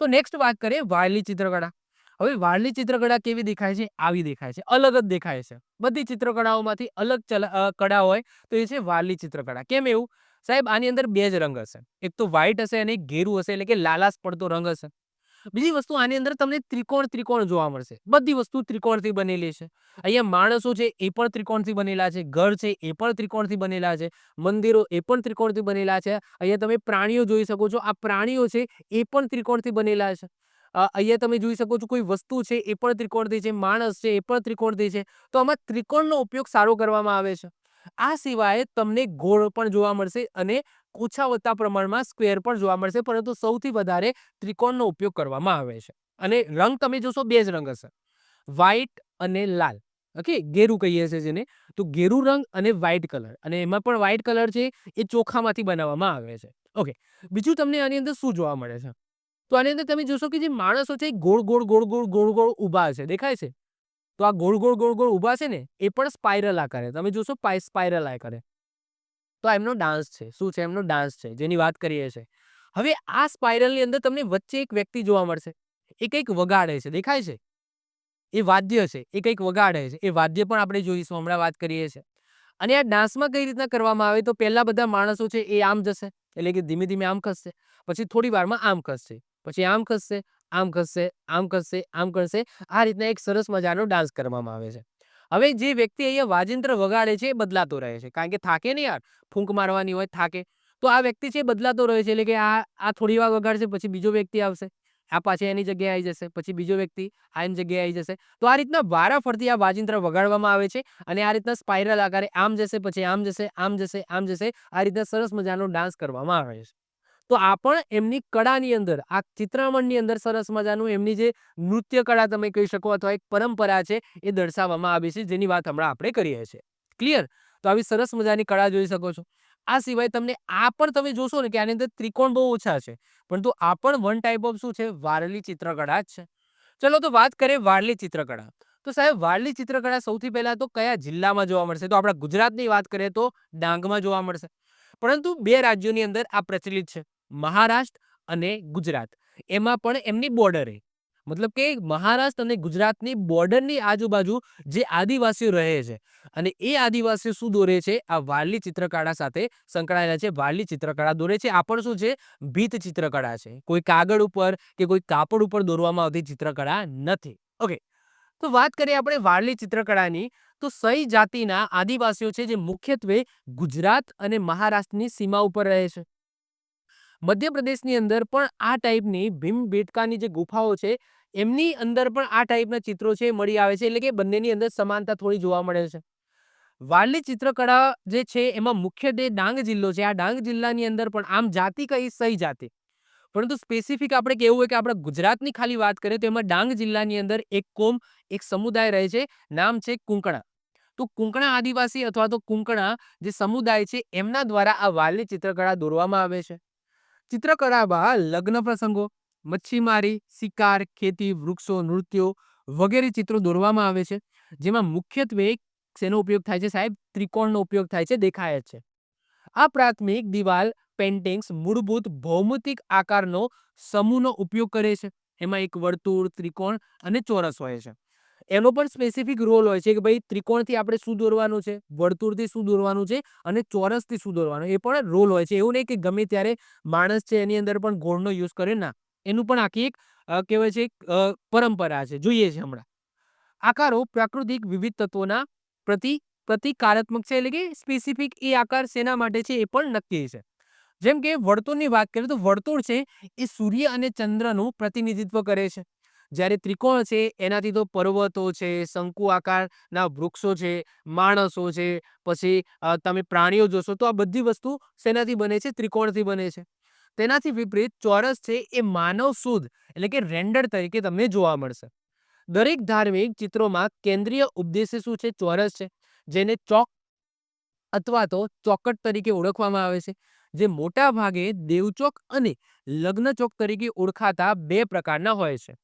તો નેક્સ્ટ વાત કરીએ વાળલી ચિત્રકળા. હવે વાળની ચિત્રકળા કેવી દેખાય છે? આવી દેખાય છે. અલગ જ દેખાય છે. બધી ચિત્રકળાઓમાંથી અલગ કળા હોય તો એ છે વાળલી ચિત્રકળા. કેમ એવું? સાહેબ, આની અંદર બે જ રંગ હશે. એક તો વ્હાઈટ હશે અને એક ઘેરું હશે એટલે કે લાલાશ પડતો રંગ હશે. બીજી વસ્તુ આની અંદર તમને ત્રિકોણ ત્રિકોણ જોવા મળશે. બધી વસ્તુ ત્રિકોણથી બનેલી છે. અહીંયા માણસો છે એ પણ ત્રિકોણથી બનેલા છે, ઘર છે એ પણ ત્રિકોણથી બનેલા છે, મંદિરો એ પણ ત્રિકોણથી બનેલા છે. અહીંયા તમે પ્રાણીઓ જોઈ શકો છો, આ પ્રાણીઓ છે એ પણ ત્રિકોણથી બનેલા છે. અહીંયા તમે જોઈ શકો છો કોઈ વસ્તુ છે એ પણ ત્રિકોણથી છે, માણસ છે એ પણ ત્રિકોણથી છે. તો આમાં ત્રિકોણનો ઉપયોગ સારો કરવામાં આવે છે. આ સિવાય તમને ગોળ પણ જોવા મળશે અને ઓછા વધતા પ્રમાણમાં સ્ક્વેર પણ જોવા મળશે, પરંતુ સૌથી વધારે ત્રિકોણનો ઉપયોગ કરવામાં આવે છે. અને રંગ તમે જોશો બે જ રંગ હશે. વ્હાઇટ અને લાલ. ઓકે? ગેરુ કહીએ છીએ જેને. તો ગેરુ રંગ અને વ્હાઇટ કલર. અને એમાં પણ વ્હાઇટ કલર છે, એ ચોખામાંથી બનાવવામાં આવે છે. ઓકે. બીજું તમને આની અંદર શું જોવા મળે છે? તો આની અંદર તમે જોશો કે જે માણસો છે, એ ગોળ ગોળ ગોળ ગોળ ગોળ ગોળ ઊભા છે દેખાય છે? તો આ ગોળ ગોળ ગોળ ગોળ ઊભા છે ને, એ પણ સ્પાઇરલ આકારે. તમે જોશો સ્પાઇરલ આકારે. તો આ એમનો ડાન્સ છે. શું છે? એમનો ડાન્સ છે. જેની વાત કરીએ છીએ હવે આ સ્પાઇરલની અંદર તમને વચ્ચે એક વ્યક્તિ જોવા મળશે. એ કંઈક વગાડે છે. દેખાય છે? એ વાદ્ય છે. એ કંઈક વગાડે છે. એ વાદ્ય પણ આપણે જોઈશું. હમણાં વાત કરીએ છીએ અને આ ડાન્સમાં કઈ રીતના કરવામાં આવે? તો પહેલાં બધા માણસો છે એ આમ જશે. એટલે કે ધીમે ધીમે આમ ખસશે. પછી થોડી વારમાં આમ ખસશે. પછી આમ ખસશે આમ ખસશે આમ ખસશે, આમ કરશે આ રીતના એક સરસ મજાનો ડાન્સ કરવામાં આવે છે. હવે જે વ્યક્તિ અહીંયા વાજિંત્ર વગાડે છે એ બદલાતો રહે છે. કારણ કે થાકે ને યાર, ફૂંક મારવાની હોય, થાકે. તો આ વ્યક્તિ છે બદલાતો રહે છે એટલે કે આ આ થોડી વાર વગાડશે, પછી બીજો વ્યક્તિ આવશે. આ પાછી એની જગ્યાએ આવી જશે, પછી બીજો વ્યક્તિ આ એની જગ્યાએ આવી જશે. તો આ રીતના વારાફરતી આ વાજિંત્ર વગાડવામાં આવે છે અને આ રીતના સ્પાઇરલ આકારે આમ જશે, પછી આમ જશે આમ જશે આમ જશે. આ રીતના સરસ મજાનો ડાન્સ કરવામાં આવે છે. તો આ પણ એમની કળાની અંદર, આ ચિત્રામણની અંદર સરસ મજાનું એમની જે નૃત્ય કળા તમે કહી શકો અથવા એક પરંપરા છે એ દર્શાવવામાં આવી છે, જેની વાત હમણાં આપણે કરીએ છીએ. ક્લિયર? તો આવી સરસ મજાની કળા જોઈ શકો છો. આ સિવાય તમને આ પણ તમે જોશો ને કે આની અંદર ત્રિકોણ બહુ ઓછા છે, પરંતુ આ પણ વન ટાઈપ ઓફ શું છે? વારલી ચિત્રકળા જ છે. ચલો તો વાત કરીએ વારલી ચિત્રકળા. તો સાહેબ, વારલી ચિત્રકળા સૌથી પહેલા તો કયા જિલ્લામાં જોવા મળશે? તો આપણા ગુજરાતની વાત કરીએ તો ડાંગમાં જોવા મળશે. પરંતુ બે રાજ્યોની અંદર આ પ્રચલિત છે. મહારાષ્ટ્ર અને ગુજરાત. એમાં પણ એમની બોર્ડરે મતલબ કે મહારાષ્ટ્ર અને ગુજરાતની બોર્ડરની આજુબાજુ જે આદિવાસીઓ રહે છે અને એ આદિવાસીઓ શું દોરે છે? આ વારલી ચિત્રકળા સાથે સંકળાયેલા છે. વારલી ચિત્રકળા દોરે છે. આ પણ શું છે? ભીત ચિત્રકળા છે. કોઈ કાગળ ઉપર કે કોઈ કાપડ ઉપર દોરવામાં આવતી ચિત્રકળા નથી. ઓકે. તો વાત કરીએ આપણે વારલી ચિત્રકળાની. તો સહી જાતિના આદિવાસીઓ છે જે મુખ્યત્વે ગુજરાત અને મહારાષ્ટ્રની સીમા ઉપર રહે છે. મધ્યપ્રદેશની અંદર પણ આ ટાઈપની ભીમ બેટકાની જે ગુફાઓ છે, એમની અંદર પણ આ ટાઈપના ચિત્રો છે મળી આવે છે, એટલે કે બંનેની અંદર સમાનતા થોડી જોવા મળે છે. વારલી ચિત્રકળા જે છે એમાં મુખ્યત્વે ડાંગ જિલ્લો છે, આ ડાંગ જિલ્લાની અંદર પણ આમ જાતિ કઈ સહી જાતિ. પરંતુ સ્પેસિફિક આપણે કેવું હોય કે આપણે ગુજરાતની ખાલી વાત કરીએ તો એમાં ડાંગ જિલ્લાની અંદર એક કોમ, એક સમુદાય રહે છે, નામ છે કુંકણા. તો કુંકણા આદિવાસી અથવા તો કુંકણા જે સમુદાય છે, એમના દ્વારા આ વાલની ચિત્રકળા દોરવામાં આવે છે. ચિત્રકળામાં લગ્ન પ્રસંગો, મચ્છીમારી, શિકાર, ખેતી, વૃક્ષો, નૃત્યો વગેરે ચિત્રો દોરવામાં આવે છે, જેમાં મુખ્યત્વે શેનો ઉપયોગ થાય છે સાહેબ? ત્રિકોણનો ઉપયોગ થાય છે, દેખાય જ છે. આ પ્રાથમિક દિવાલ પેઇન્ટિંગ્સ મૂળભૂત ભૌમિતિક આકારનો સમૂહનો ઉપયોગ કરે છે. એમાં એક વર્તુળ, ત્રિકોણ અને ચોરસ હોય છે. એનો પણ સ્પેસિફિક રોલ હોય છે કે ભાઈ ત્રિકોણથી આપણે શું દોરવાનું છે, વર્તુળથી શું દોરવાનું છે અને ચોરસથી શું દોરવાનું એ પણ રોલ હોય છે. એવું નહીં કે ગમે ત્યારે માણસ છે એની અંદર પણ ગોળનો યુઝ કરે, ના. એનું પણ આખી એક કહેવાય છે પરંપરા છે. જોઈએ છે હમણાં. આકારો પ્રાકૃતિક વિવિધ તત્વોના પ્રતિ, પ્રતિકારાત્મક છે એટલે કે સ્પેસિફિક એ આકાર શેના માટે છે એ પણ નક્કી છે. જેમ કે વર્તુળની વાત કરીએ તો વર્તુળ છે એ સૂર્ય અને ચંદ્રનું પ્રતિનિધિત્વ કરે છે. જ્યારે ત્રિકોણ છે, એનાથી તો પર્વતો છે, શંકુ આકારના વૃક્ષો છે, માણસો છે, પછી તમે પ્રાણીઓ જોશો તો આ બધી વસ્તુ શેનાથી બને છે? ત્રિકોણથી બને છે. તેનાથી વિપરીત ચોરસ છે, એ માનવ શુદ્ધ એટલે કે રેન્ડર તરીકે તમને જોવા મળશે. દરેક ધાર્મિક ચિત્રોમાં કેન્દ્રીય ઉપદેશ્ય શું છે? ચોરસ છે, જેને ચોક અથવા તો ચોકટ તરીકે ઓળખવામાં આવે છે, જે મોટા ભાગે દેવચોક અને લગ્નચોક તરીકે ઓળખાતા બે પ્રકારના હોય છે.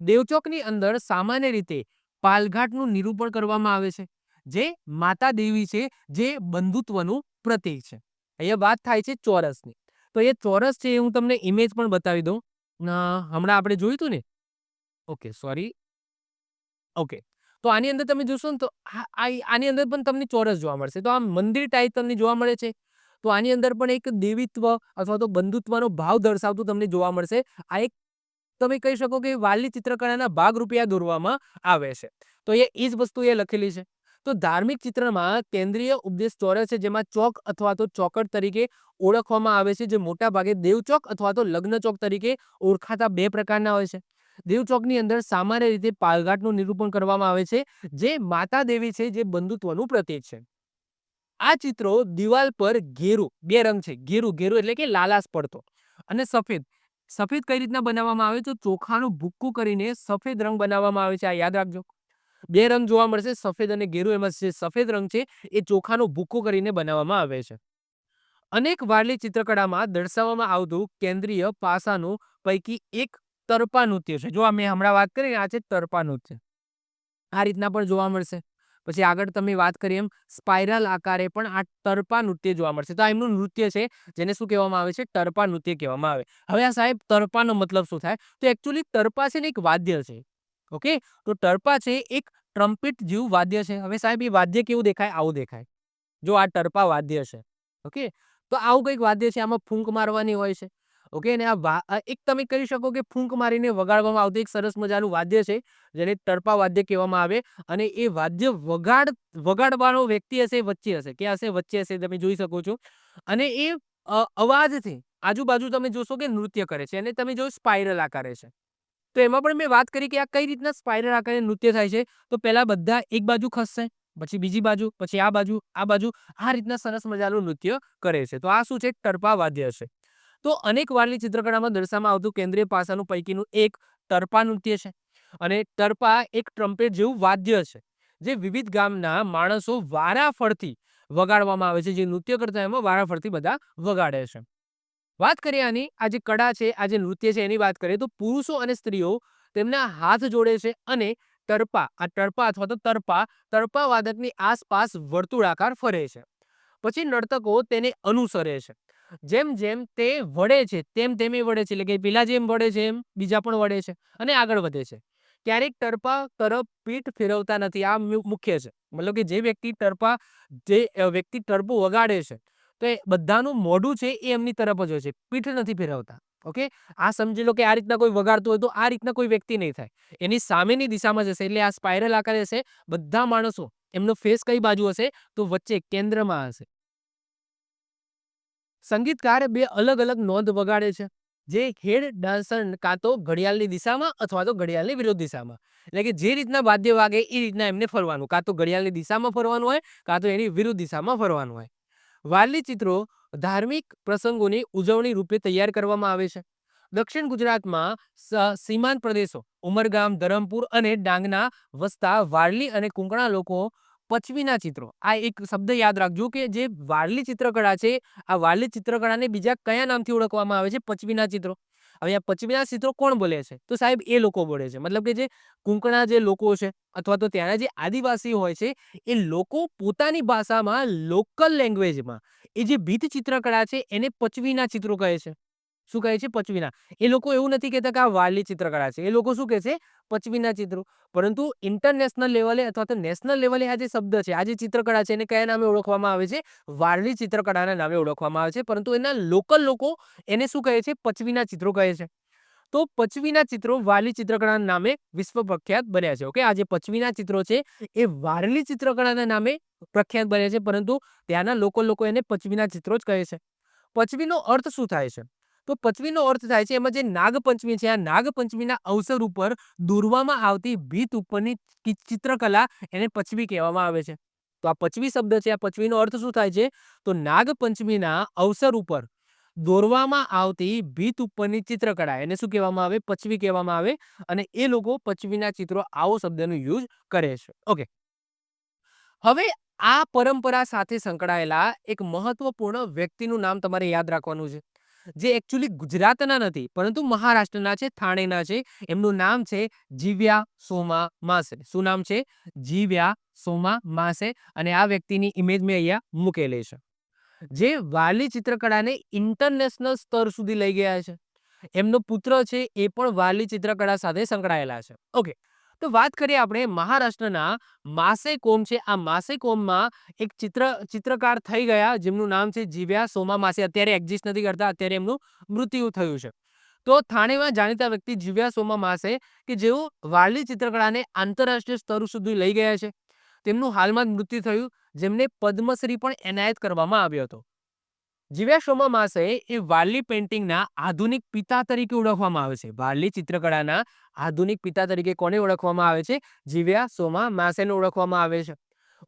દેવચોકની અંદર સામાન્ય રીતે પાલઘાટનું નિરૂપણ કરવામાં આવે છે, જે માતા દેવી છે, જે બંધુત્વનું પ્રતીક છે. અહીંયા વાત થાય છે ચોરસની. તો એ ચોરસ છે હું તમને ઇમેજ પણ બતાવી દઉં. હમણાં આપણે જોયું હતું ને? ઓકે સોરી ઓકે, તો આની અંદર તમે જોશો ને તો આની અંદર પણ તમને ચોરસ જોવા મળશે. તો આ મંદિર ટાઈપ તમને જોવા મળે છે. તો આની અંદર પણ એક દેવીત્વ અથવા તો બંધુત્વનો ભાવ દર્શાવતું તમને જોવા મળશે. આ એક તમે કહી શકો કે વાલી ચિત્રકળાના ભાગરૂપે આ દોરવામાં આવે છે. તો એ એ જ વસ્તુ એ લખેલી છે. તો ધાર્મિક ચિત્રમાં કેન્દ્રીય ઉપદેશ ચોરસ છે, જેમાં ચોક અથવા તો ચોકટ તરીકે ઓળખવામાં આવે છે, જે મોટા ભાગે દેવચોક અથવા તો લગ્ન ચોક તરીકે ઓળખાતા બે પ્રકારના હોય છે. દેવચોકની અંદર સામાન્ય રીતે પાલઘાટનું નિરૂપણ કરવામાં આવે છે, જે માતા દેવી છે, જે બંધુત્વનું પ્રતીક છે. આ ચિત્રો દિવાલ પર ઘેરું, બે રંગ છે, ઘેરું ઘેરું એટલે કે લાલાશ પડતો અને સફેદ. સફેદ કઈ રીતના બનાવવામાં આવે? તો ચોખાનું ભૂક્કું કરીને સફેદ રંગ બનાવવામાં આવે છે. આ યાદ રાખજો. બે રંગ જોવા મળશે, સફેદ અને ઘેરું એમાં જે સફેદ રંગ છે, એ ચોખાનું ભૂક્કું કરીને બનાવવામાં આવે છે. અનેક વારલી ચિત્રકળામાં દર્શાવવામાં આવતું કેન્દ્રીય પાસાનું પૈકી એક તરપા નૃત્ય છે. જો મેં હમણાં વાત કરી, આ છે તરપા નૃત્ય. આ રીતના પણ જોવા મળશે. પછી આગળ તમે વાત કરીએ એમ, સ્પાઇરલ આકારે પણ આ તરપા નૃત્ય જોવા મળશે. તો આ એમનું નૃત્ય છે, જેને શું કહેવામાં આવે છે? તરપા નૃત્ય કહેવામાં આવે. હવે આ સાહેબ તરપાનો મતલબ શું થાય? તો એકચ્યુઅલી તરપા છે ને એક વાદ્ય છે. ઓકે? તો ટરપા છે એક ટ્રમ્પિટ જેવું વાદ્ય છે. હવે સાહેબ એ વાદ્ય કેવું દેખાય? આવું દેખાય. જો આ ટરપા વાદ્ય છે. ઓકે? તો આવું કંઈક વાદ્ય છે. આમાં ફૂંક મારવાની હોય છે. ઓકે? અને આ એક તમે કહી શકો કે ફૂંક મારીને વગાડવામાં આવતું એક સરસ મજાનું વાદ્ય છે, જેને તડપા વાદ્ય કહેવામાં આવે અને એ વાદ્ય વગાડ, વગાડવાનો વ્યક્તિ હશે વચ્ચે હશે. કે હશે? વચ્ચે હશે, તમે જોઈ શકો છો. અને એ અવાજથી આજુબાજુ તમે જોશો કે નૃત્ય કરે છે અને તમે જોયું સ્પાઇરલ આકારે છે. તો એમાં પણ મેં વાત કરી કે આ કઈ રીતના સ્પાઇરલ આકારે નૃત્ય થાય છે? તો પહેલાં બધા એક બાજુ ખસશે, પછી બીજી બાજુ, પછી આ બાજુ આ બાજુ આ રીતના સરસ મજાનું નૃત્ય કરે છે. તો આ શું છે? ટરપા વાદ્ય છે તો અનેક વારની ચિત્રકળામાં દર્શાવવામાં આવતું કેન્દ્રીય પાસાનું પૈકીનું એક ટરપા નૃત્ય છે. અને ટરપા એક ટ્રમ્પેટ જેવું વાદ્ય છે, જે વિવિધ ગામના માણસો વારાફરતી વગાડવામાં આવે છે. જે નૃત્ય કરતા એમાં વારાફરતી બધા વગાડે છે. વાત કરીએ આની, આ જે કળા છે, આ જે નૃત્ય છે, એની વાત કરીએ તો પુરુષો અને સ્ત્રીઓ તેમના હાથ જોડે છે અને ટરપા આ ટરપા અથવા તો તરપા તરપા વાદકની આસપાસ વર્તુળાકાર ફરે છે. પછી નર્તકો તેને અનુસરે છે. જેમ જેમ તે વળે છે, તેમ તેમ એ વળે છે. એટલે કે પેલા જેમ વળે છે એમ, બીજા પણ વળે છે અને આગળ વધે છે. ક્યારેક ટરપા તરફ પીઠ ફેરવતા નથી. આ મુખ્ય છે. મતલબ કે જે વ્યક્તિ ટરપા જે વ્યક્તિ ટરપું વગાડે છે, તો એ બધાનું મોઢું છે એ એમની તરફ જ હોય છે. પીઠ નથી ફેરવતા. ઓકે? આ સમજી લો કે આ રીતના કોઈ વગાડતું હોય તો આ રીતના કોઈ વ્યક્તિ નહીં થાય. એની સામેની દિશામાં જશે એટલે આ સ્પાઇરલ આકારે હશે. બધા માણસો એમનો ફેસ કઈ બાજુ હશે? તો વચ્ચે, કેન્દ્રમાં હશે. સંગીતકાર બે અલગ અલગ નોંધ વગાડે છે. જે હેડ ડાન્સર કાં તો ઘડિયાળની દિશામાં અથવા તો ઘડિયાળની વિરુદ્ધ દિશામાં. એટલે કે જે રીતના વાદ્ય વાગે એ રીતના એમને ફરવાનું. કાં તો ઘડિયાળની દિશામાં ફરવાનું હોય, કાં તો એની વિરુદ્ધ દિશામાં ફરવાનું હોય. વારલી ચિત્રો ધાર્મિક પ્રસંગોની ઉજવણી રૂપે તૈયાર કરવામાં આવે છે. દક્ષિણ ગુજરાતમાં સીમાંત પ્રદેશો ઉમરગામ, ધરમપુર અને ડાંગના વસતા વારલી અને કુંકણા લોકો પચવીના ચિત્રો. આ એક શબ્દ યાદ રાખજો કે જે વારલી ચિત્રકળા છે, આ વારલી ચિત્રકળાને બીજા કયા નામથી ઓળખવામાં આવે છે? પચવીના ચિત્રો. હવે આ પચવીના ચિત્રો કોણ બોલે છે? તો સાહેબ એ લોકો બોલે છે. મતલબ કે જે કુંકણા જે લોકો છે અથવા તો ત્યાંના જે આદિવાસી હોય છે, એ લોકો પોતાની ભાષામાં લોકલ લેંગ્વેજમાં એ જે ભીત ચિત્રકળા છે એને પચવીના ચિત્રો કહે છે. શું કહે છે? પચવીના. એ લોકો એવું નથી કહેતા કે આ વારલી ચિત્રકળા છે. એ લોકો શું કહે છે? પચવીના ચિત્રો. પરંતુ ઇન્ટરનેશનલ લેવલે અથવા તો નેશનલ લેવલે આ જે શબ્દ છે, આ જે ચિત્રકળા છે, એને કયા નામે ઓળખવામાં આવે છે? વારલી ચિત્રકળાના નામે ઓળખવામાં આવે છે. પરંતુ એના લોકલ લોકો એને શું કહે છે? પચવીના ચિત્રો કહે છે. તો પચવીના ચિત્રો વારલી ચિત્રકળાના નામે વિશ્વ પ્રખ્યાત બન્યા છે. ઓકે? આ જે પચવીના ચિત્રો છે, એ વારલી ચિત્રકળાના નામે પ્રખ્યાત બન્યા છે. પરંતુ ત્યાંના લોકલ લોકો એને પચવીના ચિત્રો જ કહે છે. પચવીનો અર્થ શું થાય છે? તો પચવીનો અર્થ થાય છે, એમાં જે નાગપંચમી છે, આ નાગપંચમીના અવસર ઉપર દોરવામાં આવતી ભીત ઉપરની ચિત્રકલા એને પચમી કહેવામાં આવે છે. તો આ પચવી શબ્દ છે, આ પચવીનો અર્થ શું થાય છે? તો નાગપંચમીના અવસર ઉપર દોરવામાં આવતી ભીત ઉપરની ચિત્રકળા એને શું કહેવામાં આવે? પચવી કહેવામાં આવે અને એ લોકો પચવીના ચિત્રો આવો શબ્દનો યુઝ કરે છે. ઓકે. હવે આ પરંપરા સાથે સંકળાયેલા એક મહત્વપૂર્ણ વ્યક્તિનું નામ તમારે યાદ રાખવાનું છે. જે એકચ્યુઅલી ગુજરાતના નથી, પરંતુ મહારાષ્ટ્રના છે, થાણેના છે. એમનું નામ છે જીવ્યા સોમા માસે. શું નામ છે? જીવ્યા સોમા માસે. અને આ વ્યક્તિની ઇમેજ મેં અહીંયા મૂકેલી છે. જે વાલી ચિત્રકળાને ઇન્ટરનેશનલ સ્તર સુધી લઈ ગયા છે. એમનો પુત્ર છે એ પણ વારલી ચિત્રકળા સાથે સંકળાયેલા છે. ઓકે તો વાત કરીએ આપણે મહારાષ્ટ્રના માસે કોમ છે. આ માસે કોમમાં એક ચિત્ર, ચિત્રકાર થઈ ગયા જેમનું નામ છે જીવ્યા. સોમા માસે અત્યારે એક્ઝિસ્ટ નથી કરતા, અત્યારે એમનું મૃત્યુ થયું છે. તો થાણેમાં જાણીતા વ્યક્તિ જીવ્યા સોમા માસે કે જેઓ વારલી ચિત્રકળાને આંતરરાષ્ટ્રીય સ્તર સુધી લઈ ગયા છે. તેમનું હાલમાં જ મૃત્યુ થયું. જેમને પદ્મશ્રી પણ એનાયત કરવામાં આવ્યો હતો. જીવ્યા સોમા માસે એ વારલી પેઇન્ટિંગના આધુનિક પિતા તરીકે ઓળખવામાં આવે છે. વારલી ચિત્રકળાના આધુનિક પિતા તરીકે કોને ઓળખવામાં આવે છે? જીવ્યા સોમા માસેને ઓળખવામાં આવે છે.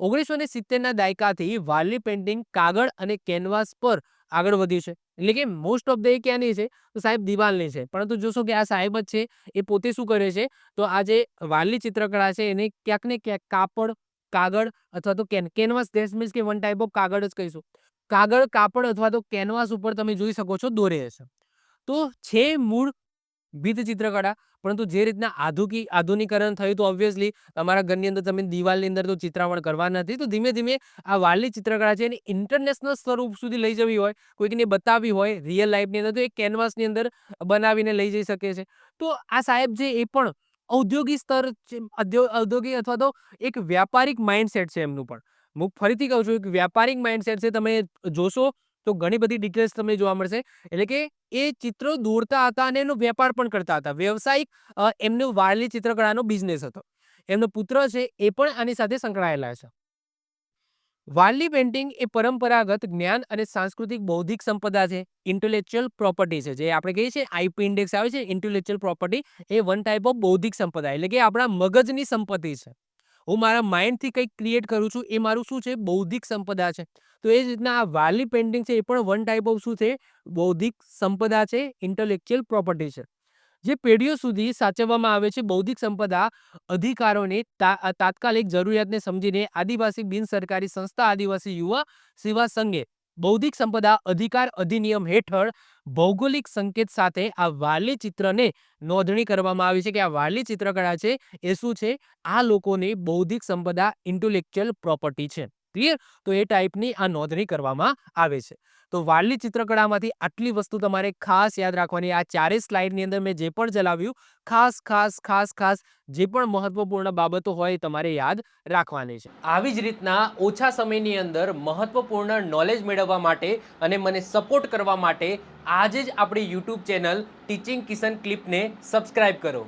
ઓગણીસો ને સિત્તેરના દાયકાથી વારલી પેઇન્ટિંગ કાગળ અને કેનવાસ પર આગળ વધ્યું છે. એટલે કે મોસ્ટ ઓફ ધ એ ક્યાંની છે? તો સાહેબ દિવાલની છે. પરંતુ જોશો કે આ સાહેબ જ છે, એ પોતે શું કરે છે? તો આ જે વારલી ચિત્રકળા છે, એને ક્યાંક ને ક્યાંક કાપડ, કાગળ અથવા તો કેન, કેનવાસ ધેટ મીન્સ કે વન ટાઈપ ઓફ કાગળ જ કહીશું. કાગળ કાપડ અથવા તો કેનવાસ ઉપર તમે જોઈ શકો છો દોરે છે. તો છે મૂળ ભીત ચિત્રકળા પરંતુ જે રીતના આધુકી આધુનિકરણ થયું તો ઓબ્વિયસલી તમારા ઘરની અંદર તમે દિવાલની અંદર તો ચિત્રામણ કરવા નથી તો ધીમે ધીમે આ વાલી ચિત્રકળા છે એને ઇન્ટરનેશનલ સ્વરૂપ સુધી લઈ જવી હોય કોઈકને બતાવવી હોય રિયલ લાઈફની અંદર તો એ કેનવાસની અંદર બનાવીને લઈ જઈ શકે છે. તો આ સાહેબ જે એ પણ ઔદ્યોગિક સ્તર છે, ઔદ્યોગિક અથવા તો એક વ્યાપારિક માઇન્ડસેટ છે એમનું પણ. હું ફરીથી કહું છું કે વ્યાપારિક માઇન્ડસેટ છે તમે જોશો તો ઘણી બધી ડિટેલ્સ તમને જોવા મળશે. એટલે કે એ ચિત્રો દોરતા હતા અને એનો વેપાર પણ કરતા હતા. વ્યવસાયિક એમનો વારલી ચિત્રકળાનો બિઝનેસ હતો. એમનો પુત્ર છે એ પણ આની સાથે સંકળાયેલા છે. વારલી પેઇન્ટિંગ એ પરંપરાગત જ્ઞાન અને સાંસ્કૃતિક બૌદ્ધિક સંપદા છે. ઇન્ટેલેક્ચુઅલ પ્રોપર્ટી છે. જે આપણે કહીએ છીએ આઈપી ઇન્ડેક્સ આવે છે. ઇન્ટેલેક્ચુઅલ પ્રોપર્ટી એ વન ટાઈપ ઓફ બૌદ્ધિક સંપદા. એટલે કે આપણા મગજની સંપત્તિ છે. હું મારા માઇન્ડથી કંઈક ક્રિએટ કરું છું, એ મારું શું છે? બૌદ્ધિક સંપદા છે. તો એ જ રીતના આ વાલી પેઇન્ટિંગ છે, એ પણ વન ટાઈપ ઓફ શું છે? બૌદ્ધિક સંપદા છે ઇન્ટેલેક્ચુઅલ પ્રોપર્ટી છે. જે પેઢીઓ સુધી સાચવવામાં આવે છે બૌદ્ધિક સંપદા અધિકારોને તાત્કાલિક જરૂરિયાતને સમજીને આદિવાસી બિન સરકારી સંસ્થા આદિવાસી યુવા સેવા સંઘે બૌદ્ધિક સંપદા અધિકાર અધિનિયમ હેઠળ ભૌગોલિક સંકેત સાથે આ વારલી ચિત્રને નોંધણી કરવામાં આવી છે કે આ વારલી ચિત્રકળા છે એ શું છે? આ લોકોની બૌદ્ધિક સંપદા ઇન્ટેલેક્ચુઅલ પ્રોપર્ટી છે. ક્લિયર તો એ ટાઈપની આ નોંધણી કરવામાં આવે છે. તો વારલી ચિત્રકળામાંથી આટલી વસ્તુ તમારે ખાસ યાદ રાખવાની. આ ચારેય સ્લાઇડની અંદર મેં જે પણ ચલાવ્યું, ખાસ ખાસ ખાસ ખાસ જે પણ મહત્વપૂર્ણ બાબતો હોય તમારે યાદ રાખવાની છે. આવી જ રીતના ઓછા સમયની અંદર મહત્વપૂર્ણ નોલેજ મેળવવા માટે અને મને સપોર્ટ કરવા માટે આજે જ આપણી યુટ્યુબ ચેનલ ટીચિંગ કિશન ક્લિપને સબસ્ક્રાઇબ કરો.